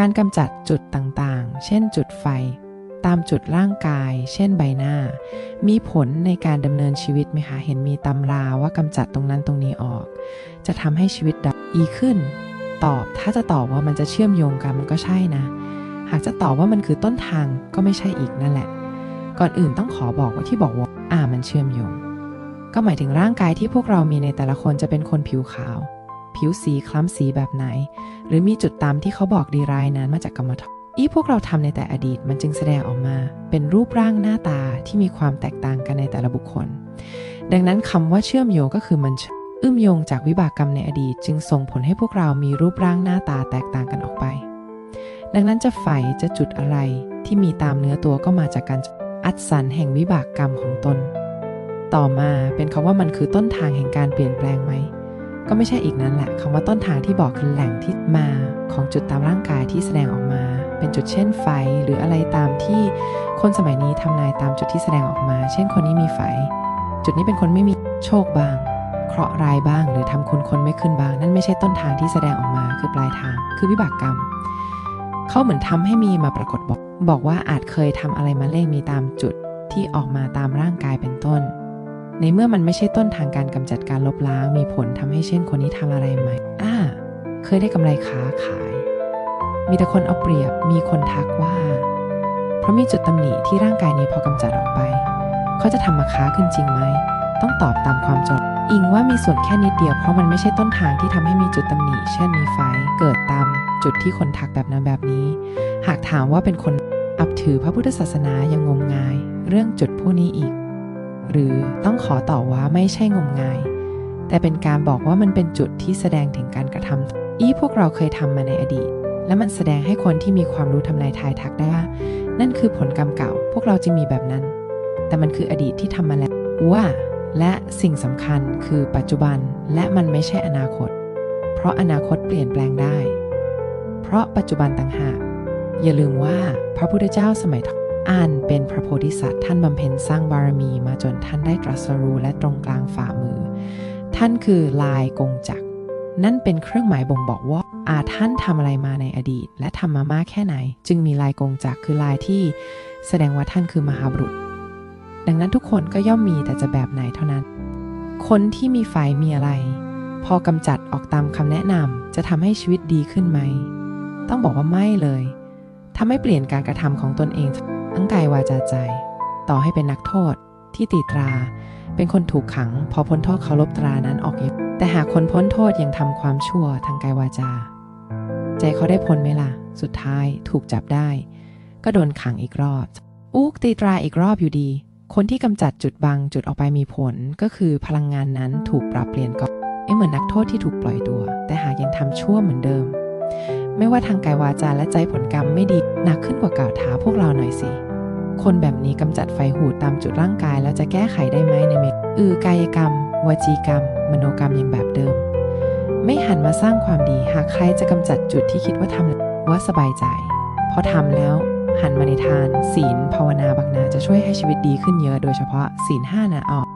การกำจัดจุดต่างๆ เช่นจุดไฟ ตามจุดร่างกาย เช่นใบหน้า มีผลในการดำเนินชีวิตไหมคะ เห็นมีตำราว่ากำจัดตรงนั้นตรงนี้ออก จะทำให้ชีวิตดีขึ้น ตอบถ้าจะตอบว่ามันจะเชื่อมโยงกันมันก็ใช่นะ หากจะตอบว่ามันคือต้นทางก็ไม่ใช่อีกนั่นแหละ ก่อนอื่นต้องขอบอกว่าที่บอกว่าอ่ามันเชื่อมโยง ก็หมายถึงร่างกายที่พวกเรามีในแต่ละคนจะเป็นคนผิวขาว ผิวสีคล้ำสีแบบไหน หรือมีจุดตามที่เขาบอกดีร้ายนั้นมาจากกรรมฐานอีพวกเราทำในแต่อดีตมันจึงแสดงออกมา เป็นรูปร่างหน้าตาที่มีความแตกต่างกันในแต่ละบุคคล ดังนั้นคำว่าเชื่อมโยงก็คือมันอึ้มโยงจากวิบากกรรมในอดีต จึงส่งผลให้พวกเรามีรูปร่างหน้าตาแตกต่างกันออกไป ดังนั้นจะไฝจะจุดอะไรที่มีตามเนื้อตัวก็มาจากการอัดสันแห่งวิบากกรรมของตน ต่อมาเป็นคำว่ามันคือต้นทางแห่งการเปลี่ยนแปลงไหม ก็ไม่ใช่อีกนั้นแหละคำว่าต้นทางที่บอกคือแหล่งที่มาของจุดตามร่างกายที่แสดงออกมา เป็นจุดเช่นไฟหรืออะไรตามที่คนสมัยนี้ทำนายตามจุดที่แสดงออกมา เช่นคนนี้มีไฟ จุดนี้เป็นคนไม่มีโชคบ้าง เคราะห์ร้ายบ้าง หรือทำคุณคนไม่ขึ้นบ้าง นั่นไม่ใช่ต้นทางที่แสดงออกมาคือปลายทาง คือวิบากกรรมเขาเหมือนทำให้มีมาปรากฏบอก บอกว่าอาจเคยทำอะไรมาเลขมีตามจุดที่ออกมาตามร่างกายเป็นต้น ในเมื่อมันไม่ใช่ต้นทางการกำจัดการลบล้าง มีผลทำให้เช่นคนนี้ทำอะไรไหมอ่า เคยได้กำไรค้าขาย มีแต่คนเอาเปรียบ มีคนทักว่า เพราะมีจุดตำหนิที่ร่างกายนี้พอกำจัดออกไป เขาจะทำมาค้าขึ้นจริงไหม ต้องตอบตามความจดอิงว่ามีส่วนแค่นิดเดียวเพราะมันไม่ใช่ต้นทางที่ทำให้มีจุดตำหนิ เช่นมีไฟ เกิดตามจุดที่คนทักแบบนั้นแบบนี้ หากถามว่าเป็นคนอับถือพระพุทธศาสนายังงมงาย เรื่องจุดพวกนี้อีก หรือต้องขอต่อว่าไม่ใช่งมงาย แต่เป็นการบอกว่ามันเป็นจุดที่แสดงถึงการกระทำอีพวกเราเคยทำมาในอดีต และมันแสดงให้คนที่มีความรู้ทำนายทายทักได้ว่า นั่นคือผลกรรมเก่า พวกเราจึงมีแบบนั้น แต่มันคืออดีตที่ทำมาแล้วว่า และสิ่งสำคัญคือปัจจุบันและมันไม่ใช่อนาคต เพราะอนาคตเปลี่ยนแปลงได้ เพราะปัจจุบันต่างหากอย่าลืมว่าพระพุทธเจ้าสมัย อ่านเป็นพระโพธิสัตว์ท่านบำเพ็ญสร้างบารมีมาจนท่านได้ตรัสรู้และตรงกลางฝ่ามือ ท่านคือลายกงจักนั่นเป็นเครื่องหมายบ่งบอกว่าอาท่านทำอะไรมาในอดีต และทำมามากแค่ไหน จึงมีลายกงจักคือลายที่แสดงว่าท่านคือมหาบุรุษ ดังนั้นทุกคนก็ย่อมมีแต่จะแบบไหนเท่านั้น คนที่มีไฟมีอะไร พอกำจัดออกตามคำแนะนำจะทำให้ชีวิตดีขึ้นไหม ต้องบอกว่าไม่เลยทำให้เปลี่ยนการกระทำของตนเอง ทั้งกายวาจาใจ ต่อให้เป็นนักโทษที่ตีตรา เป็นคนถูกขัง พอพ้นโทษเขาลบตรานั้นออกเองแต่หากคนพ้นโทษยังทำความชั่วทางกายวาจา ใจเขาได้พ้นไหมล่ะ สุดท้ายถูกจับได้ ก็โดนขังอีกรอบ อุกตีตราอีกรอบอยู่ดี คนที่กำจัดจุดบังจุดออกไปมีผลก็คือพลังงานนั้นถูกปรับเปลี่ยนก็เอ้เหมือนนักโทษที่ถูกปล่อยตัว แต่หากยังทำชั่วเหมือนเดิม ไม่ว่าทางกายวาจาและใจผลกรรมไม่ดีหนักขึ้นกว่าเก่าท้าพวกเราหน่อยสิ คนแบบนี้กำจัดไฟหูดตามจุดร่างกายแล้วจะแก้ไขได้ไหมในเมอือกายกรรม วจีกรรม มโนกรรมย่างแบบเดิม ไม่หันมาสร้างความดีหากใครจะกำจัดจุดที่คิดว่าทำว่าสบายใจ พอทำแล้วหันมาในทาน ศีลภาวนาบักนาจะช่วยให้ชีวิตดีขึ้นเยอะโดยเฉพาะศีลห้านะออก